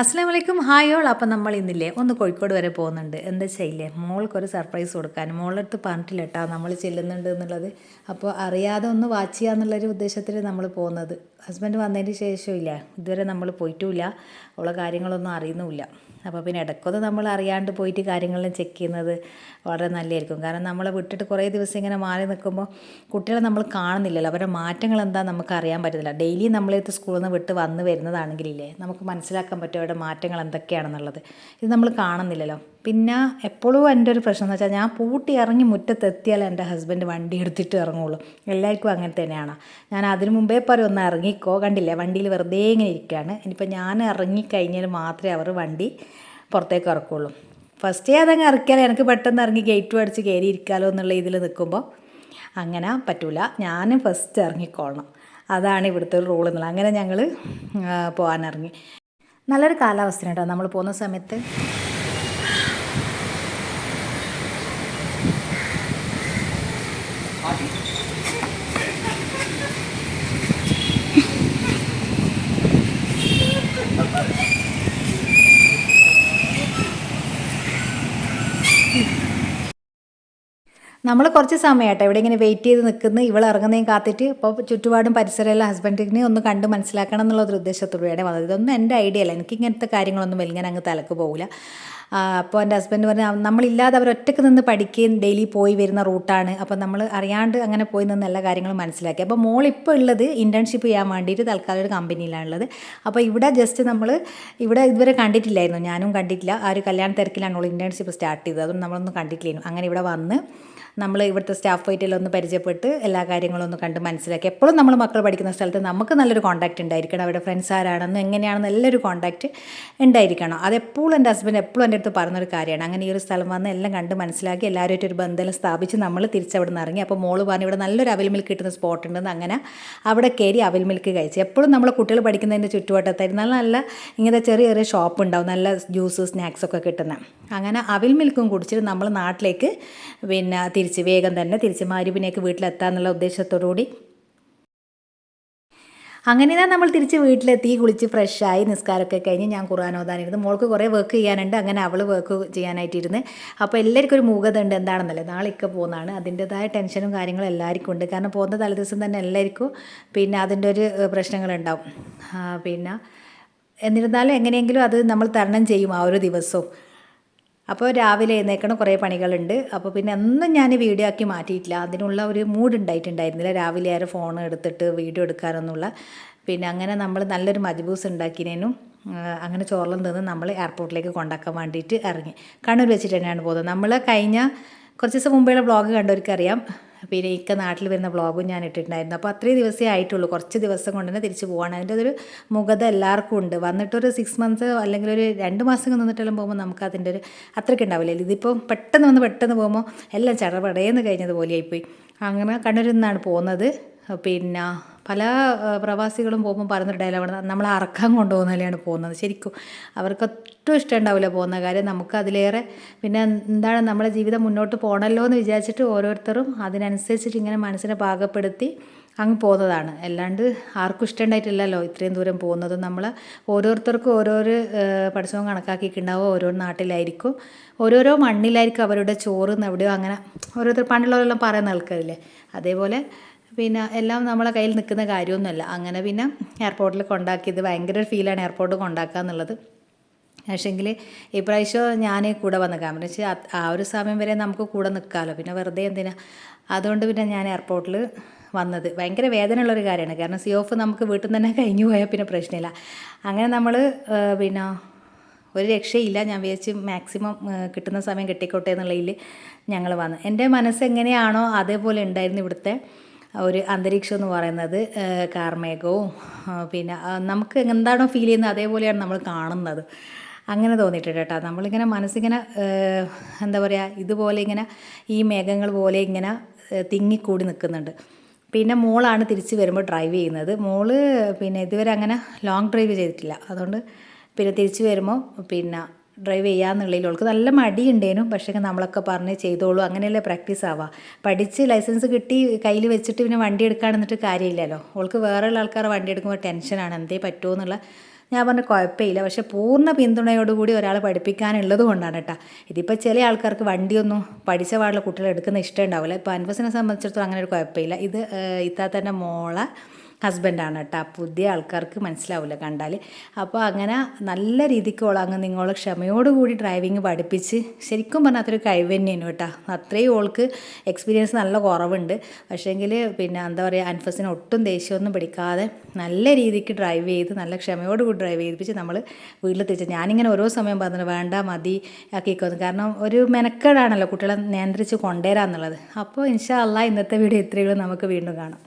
അസ്സാം വലൈക്കും hi all. അപ്പം നമ്മൾ ഇന്നില്ലേ ഒന്ന് കോഴിക്കോട് വരെ പോകുന്നുണ്ട്. എന്താ ചെയ്യില്ലേ മോൾക്കൊരു സർപ്രൈസ് കൊടുക്കാൻ. മോളുടെ അടുത്ത് പറഞ്ഞിട്ടില്ല കേട്ടോ നമ്മൾ ചെല്ലുന്നുണ്ട് എന്നുള്ളത്. അപ്പോൾ അറിയാതെ ഒന്ന് വാച്ച് ചെയ്യുക എന്നുള്ളൊരു ഉദ്ദേശത്തിൽ നമ്മൾ പോകുന്നത്. ഹസ്ബൻഡ് വന്നതിന് ശേഷമില്ല ഇതുവരെ നമ്മൾ പോയിട്ടുമില്ല ഉള്ള കാര്യങ്ങളൊന്നും അറിയുന്നുമില്ല. അപ്പോൾ പിന്നെ ഇടയ്ക്കൊന്ന് നമ്മൾ അറിയാണ്ട് പോയിട്ട് കാര്യങ്ങളെല്ലാം ചെക്ക് ചെയ്യുന്നത് വളരെ നല്ലതായിരിക്കും. കാരണം നമ്മളെ വിട്ടിട്ട് കുറേ ദിവസം ഇങ്ങനെ മാറി നിൽക്കുമ്പോൾ കുട്ടികളെ നമ്മൾ കാണുന്നില്ലല്ലോ. അവരുടെ മാറ്റങ്ങൾ എന്താ നമുക്ക് അറിയാൻ പറ്റുന്നില്ല ഡെയിലി നമ്മളെടുത്ത് സ്കൂളിൽ നിന്ന് വിട്ട് വന്ന് വരുന്നതാണെങ്കിലില്ലേ നമുക്ക് മനസ്സിലാക്കാൻ പറ്റും അവരുടെ മാറ്റങ്ങൾ എന്തൊക്കെയാണെന്നുള്ളത്. ഇത് നമ്മൾ കാണുന്നില്ലല്ലോ. പിന്നെ എപ്പോഴും എന്റെ ഒരു പ്രശ്നം എന്ന് വെച്ചാൽ ഞാൻ പൂട്ടി ഇറങ്ങി മുറ്റത്തെത്തിയാൽ എന്റെ ഹസ്ബൻഡ് വണ്ടി എടുത്തിട്ട് ഇറങ്ങുള്ളൂ. എല്ലാവർക്കും അങ്ങനെ തന്നെയാണ്. ഞാൻ അതിനു മുമ്പേ പറയും ഒന്ന് ഇറങ്ങിക്കോ. കണ്ടില്ലേ? വണ്ടിയിൽ വെറുതെ ഇങ്ങനെ ഇരിക്കുകയാണ്. ഇനിയിപ്പോൾ ഞാൻ ഇറങ്ങിക്കഴിഞ്ഞാൽ മാത്രമേ അവർ വണ്ടി പുറത്തേക്ക് ഇറക്കുള്ളൂ ഫസ്റ്റേ അതങ്ങ് ഇറക്കിയാൽ എനിക്ക് പെട്ടെന്ന് ഇറങ്ങി ഗേറ്റും അടിച്ച് കയറി ഇരിക്കാമല്ലോ എന്നുള്ള ഇതിൽ നിൽക്കുമ്പോൾ അങ്ങനെ പറ്റൂല. ഞാൻ ഫസ്റ്റ് ഇറങ്ങിക്കോളണം. അതാണ് ഇവിടുത്തെ ഒരു റൂൾ എന്നുള്ളത്. അങ്ങനെ ഞങ്ങൾ പോകാനിറങ്ങി. നല്ലൊരു കാലാവസ്ഥയാണ് കേട്ടോ. നമ്മൾ പോകുന്ന സമയത്ത് നമ്മൾ കുറച്ച് സമയമായിട്ട് ഇവിടെ ഇങ്ങനെ വെയിറ്റ് ചെയ്ത് നിൽക്കുന്നു ഇവൾ ഇറങ്ങുന്നതും കാത്തിട്ട് ഇപ്പോൾ ചുറ്റുപാടും പരിസരമെല്ലാം ഹസ്ബൻഡിനെ ഒന്ന് കണ്ട് മനസ്സിലാക്കണം എന്നുള്ള ഒരു ഉദ്ദേശത്തോടെയാണ് വന്നത്. ഇതൊന്നും എന്റെ ഐഡിയ അല്ല. എനിക്ക് ഇങ്ങനത്തെ കാര്യങ്ങളൊന്നും വലിയ അങ്ങ് തലക്ക് പോകില്ല അപ്പോൾ എന്റെ ഹസ്ബൻഡ് പറഞ്ഞു നമ്മളില്ലാതെ അവർ ഒറ്റയ്ക്ക് നിന്ന് പഠിക്കുകയും ഡെയിലി പോയി വരുന്ന റൂട്ടാണ് അപ്പോൾ നമ്മൾ അറിയാണ്ട് അങ്ങനെ പോയി നിന്ന് എല്ലാ കാര്യങ്ങളും മനസ്സിലാക്കി. അപ്പോൾ മോൾ ഇപ്പോൾ ഉള്ളത് ഇന്റേൺഷിപ്പ് ചെയ്യാൻ വേണ്ടിയിട്ട് തൽക്കാലം ഒരു കമ്പനിയിലാണുള്ളത് അപ്പോൾ ഇവിടെ ജസ്റ്റ് നമ്മൾ ഇവിടെ ഇതുവരെ കണ്ടിട്ടില്ലായിരുന്നു. ഞാനും കണ്ടിട്ടില്ല. ആ ഒരു കല്യാണ തിരക്കിലാണ് അവൾ ഇന്റേൺഷിപ്പ് സ്റ്റാർട്ട് ചെയ്തത്. അതൊന്നും നമ്മളൊന്നും കണ്ടിട്ടില്ലായിരുന്നു. അങ്ങനെ ഇവിടെ വന്ന് നമ്മൾ ഇവിടുത്തെ സ്റ്റാഫ് വൈറ്റിലെല്ലാം ഒന്ന് പരിചയപ്പെട്ട് എല്ലാ കാര്യങ്ങളും ഒന്ന് കണ്ട് മനസ്സിലാക്കി. എപ്പോഴും നമ്മൾ മക്കൾ പഠിക്കുന്ന സ്ഥലത്ത് നമുക്ക് നല്ലൊരു കോൺടാക്റ്റ് ഉണ്ടായിരിക്കണം. അവിടെ ഫ്രണ്ട്സ് ആരാണെന്നും എങ്ങനെയാണെന്ന് നല്ലൊരു കോൺടാക്റ്റ് ഉണ്ടായിരിക്കണം. അതെപ്പോഴും എന്റെ ഹസ്ബൻഡ് എപ്പോഴും എന്റെ അടുത്ത് പറഞ്ഞൊരു കാര്യമാണ്. അങ്ങനെ ഈ ഒരു സ്ഥലം വന്ന് എല്ലാം കണ്ട് മനസ്സിലാക്കി എല്ലാവരുമായിട്ട് ഒരു ബന്ധം സ്ഥാപിച്ച് നമ്മൾ തിരിച്ചവിടെ നിന്ന് ഇറങ്ങി. അപ്പോൾ മോൾ പറഞ്ഞു ഇവിടെ നല്ലൊരു അവൽ മിൽക്ക് കിട്ടുന്ന സ്പോട്ട് ഉണ്ടെന്ന്. അങ്ങനെ അവിടെ കയറി അവൽ മിൽക്ക് കഴിച്ചു. എപ്പോഴും നമ്മൾ കുട്ടികൾ പഠിക്കുന്നതിന്റെ ചുറ്റുവട്ടത്തായിരുന്നു. നല്ല നല്ല ഇങ്ങനത്തെ ചെറിയ ചെറിയ ഷോപ്പ് ഉണ്ടാവും. നല്ല ജ്യൂസ് സ്നാക്സ് ഒക്കെ കിട്ടുന്ന. അങ്ങനെ അവൽ മിൽക്കും കുടിച്ചിട്ട് നമ്മൾ നാട്ടിലേക്ക് പിന്നെ തിരിച്ച് വേഗം തന്നെ തിരിച്ച് മാരിബിനേക്ക് വീട്ടിലെത്താന്നുള്ള ഉദ്ദേശത്തോടുകൂടി അങ്ങനെ തന്നെ നമ്മൾ തിരിച്ച് വീട്ടിലെത്തി കുളിച്ച് ഫ്രഷായി നിസ്കാരമൊക്കെ കഴിഞ്ഞ് ഞാൻ ഖുർആൻ ഓതാനിരുന്നു. മോൾക്ക് കുറേ വർക്ക് ചെയ്യാനുണ്ട് അങ്ങനെ അവൾ വർക്ക് ചെയ്യാനായിട്ടിരുന്ന്. അപ്പോൾ എല്ലാവർക്കും ഒരു മൂകത ഉണ്ട് എന്താണെന്നല്ലേ? നാളെ ഇക്ക പോകുന്നതാണ്. അതിന്റെതായ ടെൻഷനും കാര്യങ്ങളും എല്ലാവർക്കും ഉണ്ട്. കാരണം പോകുന്ന തലേദിവസം തന്നെ എല്ലാവർക്കും പിന്നെ അതിന്റെ ഒരു പ്രശ്നങ്ങളുണ്ടാവും. പിന്നെ എന്നിരുന്നാലും എങ്ങനെയെങ്കിലും അത് നമ്മൾ തരണം ചെയ്യും ആ ഒരു ദിവസവും. അപ്പോൾ രാവിലെ എഴുന്നേക്കണം കുറേ പണികളുണ്ട്. അപ്പോൾ പിന്നെ ഒന്നും ഞാൻ വീഡിയോ ആക്കി മാറ്റിയിട്ടില്ല. അതിനുള്ള ഒരു മൂഡ് ഉണ്ടായിട്ടുണ്ടായിരുന്നില്ല. രാവിലെ ആരും ഫോൺ എടുത്തിട്ട് വീഡിയോ എടുക്കാനൊന്നുമില്ല. പിന്നെ അങ്ങനെ നമ്മൾ നല്ലൊരു മജ്ബൂസ് ഉണ്ടാക്കിയതിനും അങ്ങനെ ചോറിലും നിന്ന് നമ്മൾ എയർപോർട്ടിലേക്ക് കൊണ്ടാക്കാൻ വേണ്ടിയിട്ട് ഇറങ്ങി. കണ്ണൂർ വെച്ചിട്ട് തന്നെയാണ് പോകുന്നത്. നമ്മൾ കഴിഞ്ഞ കുറച്ച് ദിവസം മുമ്പേ ബ്ലോഗ് കണ്ടവർക്ക് അറിയാം പിന്നെ ഇക്ക നാട്ടിൽ വരുന്ന വ്ളോഗും ഞാൻ ഇട്ടിട്ടുണ്ടായിരുന്നു. അപ്പോൾ അത്രയും ദിവസമേ ആയിട്ടുള്ളൂ. കുറച്ച് ദിവസം കൊണ്ട് തന്നെ തിരിച്ച് പോകണം അതിന്റെ ഒരു മുഖത എല്ലാവർക്കും ഉണ്ട്. വന്നിട്ടൊരു സിക്സ് മന്ത്സ് അല്ലെങ്കിൽ ഒരു രണ്ട് മാസം നിന്നിട്ടെല്ലാം പോകുമ്പോൾ നമുക്ക് അതിന്റെ ഒരു അത്രയ്ക്ക് ഉണ്ടാവില്ല. ഇതിപ്പോൾ പെട്ടെന്ന് വന്ന് പെട്ടെന്ന് പോകുമ്പോൾ എല്ലാം ചടപടയെന്ന് കഴിഞ്ഞതുപോലെയായിപ്പോയി അങ്ങനെ കണ്ണൂരിൽ നിന്നാണ് പോകുന്നത്. പിന്നെ പല പ്രവാസികളും പോകുമ്പോൾ പറയുന്നൊരു ഡയലോഗാണ് നമ്മൾ അറക്കാൻ കൊണ്ടുപോകുന്നതിലാണ് പോകുന്നത്. ശരിക്കും അവർക്ക് ഒട്ടും ഇഷ്ടമുണ്ടാവില്ല പോകുന്ന കാര്യം. നമുക്ക് അതിലേറെ പിന്നെ എന്താണ് നമ്മളെ ജീവിതം മുന്നോട്ട് പോകണമല്ലോ എന്ന് വിചാരിച്ചിട്ട് ഓരോരുത്തരും അതിനനുസരിച്ചിട്ട് ഇങ്ങനെ മനസ്സിനെ പാകപ്പെടുത്തി അങ്ങ് പോകുന്നതാണ്. അല്ലാണ്ട് ആർക്കും ഇഷ്ടമുണ്ടായിട്ടില്ലല്ലോ ഇത്രയും ദൂരം പോകുന്നത്. നമ്മൾ ഓരോരുത്തർക്കും ഓരോരോ പഠിച്ചവും കണക്കാക്കിയിട്ടുണ്ടാവും ഓരോ നാട്ടിലായിരിക്കും. ഓരോരോ മണ്ണിലായിരിക്കും അവരുടെ ചോറ് എവിടെയോ അങ്ങനെ ഓരോരുത്തർ പണ്ടുള്ളവരെല്ലാം പറയുന്ന ആൾക്കാരില്ലേ? അതേപോലെ പിന്നെ എല്ലാം നമ്മളെ കയ്യിൽ നിൽക്കുന്ന കാര്യമൊന്നുമല്ല. അങ്ങനെ പിന്നെ എയർപോർട്ടിൽ കൊണ്ടാക്കിയത് ഭയങ്കര ഒരു ഫീലാണ് എയർപോർട്ട് കൊണ്ടാക്കുക എന്നുള്ളത്. പക്ഷേങ്കിൽ ഇപ്രാവശ്യം ഞാൻ കൂടെ വന്ന കാരണം വെച്ചാൽ ആ ഒരു സമയം വരെ നമുക്ക് കൂടെ നിൽക്കാമല്ലോ പിന്നെ വെറുതെ എന്തിനാ? അതുകൊണ്ട് പിന്നെ ഞാൻ എയർപോർട്ടിൽ വന്നത്. ഭയങ്കര വേദനയുള്ളൊരു കാര്യമാണ്. കാരണം സി ഓഫ് നമുക്ക് വീട്ടിൽ നിന്ന് തന്നെ കഴിഞ്ഞു പോയാൽ പിന്നെ പ്രശ്നമില്ല. അങ്ങനെ നമ്മൾ പിന്നെ ഒരു രക്ഷയില്ല. ഞാൻ വിചാരിച്ച് മാക്സിമം കിട്ടുന്ന സമയം കിട്ടിക്കോട്ടെ എന്നുള്ളതിൽ ഞങ്ങൾ വന്നു. എന്റെ മനസ്സ് എങ്ങനെയാണോ അതേപോലെ ഉണ്ടായിരുന്നു ഇവിടുത്തെ. ഒരു അന്തരീക്ഷം എന്ന് പറയുന്നത് കാർമേഘവും പിന്നെ നമുക്ക് എന്താണോ ഫീൽ ചെയ്യുന്നത് അതേപോലെയാണ് നമ്മൾ കാണുന്നത്. അങ്ങനെ തോന്നിയിട്ടുണ്ട് കേട്ടോ. നമ്മളിങ്ങനെ മനസ്സിങ്ങനെ എന്താ പറയുക ഇതുപോലെ ഇങ്ങനെ ഈ മേഘങ്ങൾ പോലെ ഇങ്ങനെ തിങ്ങിക്കൂടി നിൽക്കുന്നുണ്ട്. പിന്നെ മോളാണ് തിരിച്ച് വരുമ്പോൾ ഡ്രൈവ് ചെയ്യുന്നത്. മോൾ പിന്നെ ഇതുവരെ അങ്ങനെ ലോങ് ഡ്രൈവ് ചെയ്തിട്ടില്ല. അതുകൊണ്ട് പിന്നെ തിരിച്ച് വരുമ്പോൾ പിന്നെ ഡ്രൈവ് ചെയ്യാന്നുള്ളതിൽ അവൾക്ക് നല്ല മടിയുണ്ടേനു. പക്ഷേ നമ്മളൊക്കെ പറഞ്ഞ് ചെയ്തോളൂ. അങ്ങനെയല്ലേ പ്രാക്ടീസ് ആവുക. പഠിച്ച് ലൈസൻസ് കിട്ടി കയ്യിൽ വെച്ചിട്ട് പിന്നെ വണ്ടി എടുക്കാണെന്നിട്ട് കാര്യമില്ലല്ലോ. ഓൾക്ക് വേറെയുള്ള ആൾക്കാർ വണ്ടി എടുക്കുമ്പോൾ ടെൻഷനാണ് എന്തേ പറ്റുമോ എന്നുള്ള ഞാൻ പറഞ്ഞ കുഴപ്പമില്ല. പക്ഷെ പൂർണ പിന്തുണയോടുകൂടി ഒരാൾ പഠിപ്പിക്കാനുള്ളത് കൊണ്ടാണ് കേട്ടോ ഇതിപ്പോൾ ചില ആൾക്കാർക്ക് വണ്ടിയൊന്നും പഠിച്ച പാടുള്ള കുട്ടികൾ എടുക്കുന്ന ഇഷ്ടം ഉണ്ടാവില്ല. ഇപ്പോൾ അൻവസിനെ സംബന്ധിച്ചിടത്തോളം അങ്ങനെ ഒരു കുഴപ്പമില്ല. ഇത് ഇത്താത്തന്റെ മോളെ ഹസ്ബൻഡാണ് കേട്ടോ പുതിയ ആൾക്കാർക്ക് മനസ്സിലാവില്ല കണ്ടാൽ അപ്പോൾ അങ്ങനെ നല്ല രീതിക്ക് ഓൾ അങ്ങ് നിങ്ങൾ ക്ഷമയോടുകൂടി ഡ്രൈവിങ് പഠിപ്പിച്ച് ശരിക്കും പറഞ്ഞാൽ അതൊരു കഴിവ് തന്നെയാണ് കേട്ടോ അത്രയും ഓൾക്ക് എക്സ്പീരിയൻസ് നല്ല കുറവുണ്ട്. പക്ഷേങ്കിൽ പിന്നെ എന്താ പറയുക അൻഫസിന് ഒട്ടും ദേഷ്യമൊന്നും പിടിക്കാതെ നല്ല രീതിക്ക് ഡ്രൈവ് ചെയ്ത് നല്ല ക്ഷമയോടുകൂടി ഡ്രൈവ് ചെയ്യിപ്പിച്ച് നമ്മൾ വീട്ടിൽ തിരിച്ച് ഞാനിങ്ങനെ ഓരോ സമയം പറഞ്ഞു വേണ്ട മതി ആക്കിക്കോന്ന്. കാരണം ഒരു മെനക്കേടാണല്ലോ കുട്ടികളെ നിയന്ത്രിച്ച് കൊണ്ടുവരാന്നുള്ളത്. അപ്പോൾ ഇൻഷാ അള്ളാ ഇന്നത്തെ വീഡിയോ ഇത്രയുള്ളൂ നമുക്ക് വീണ്ടും കാണാം.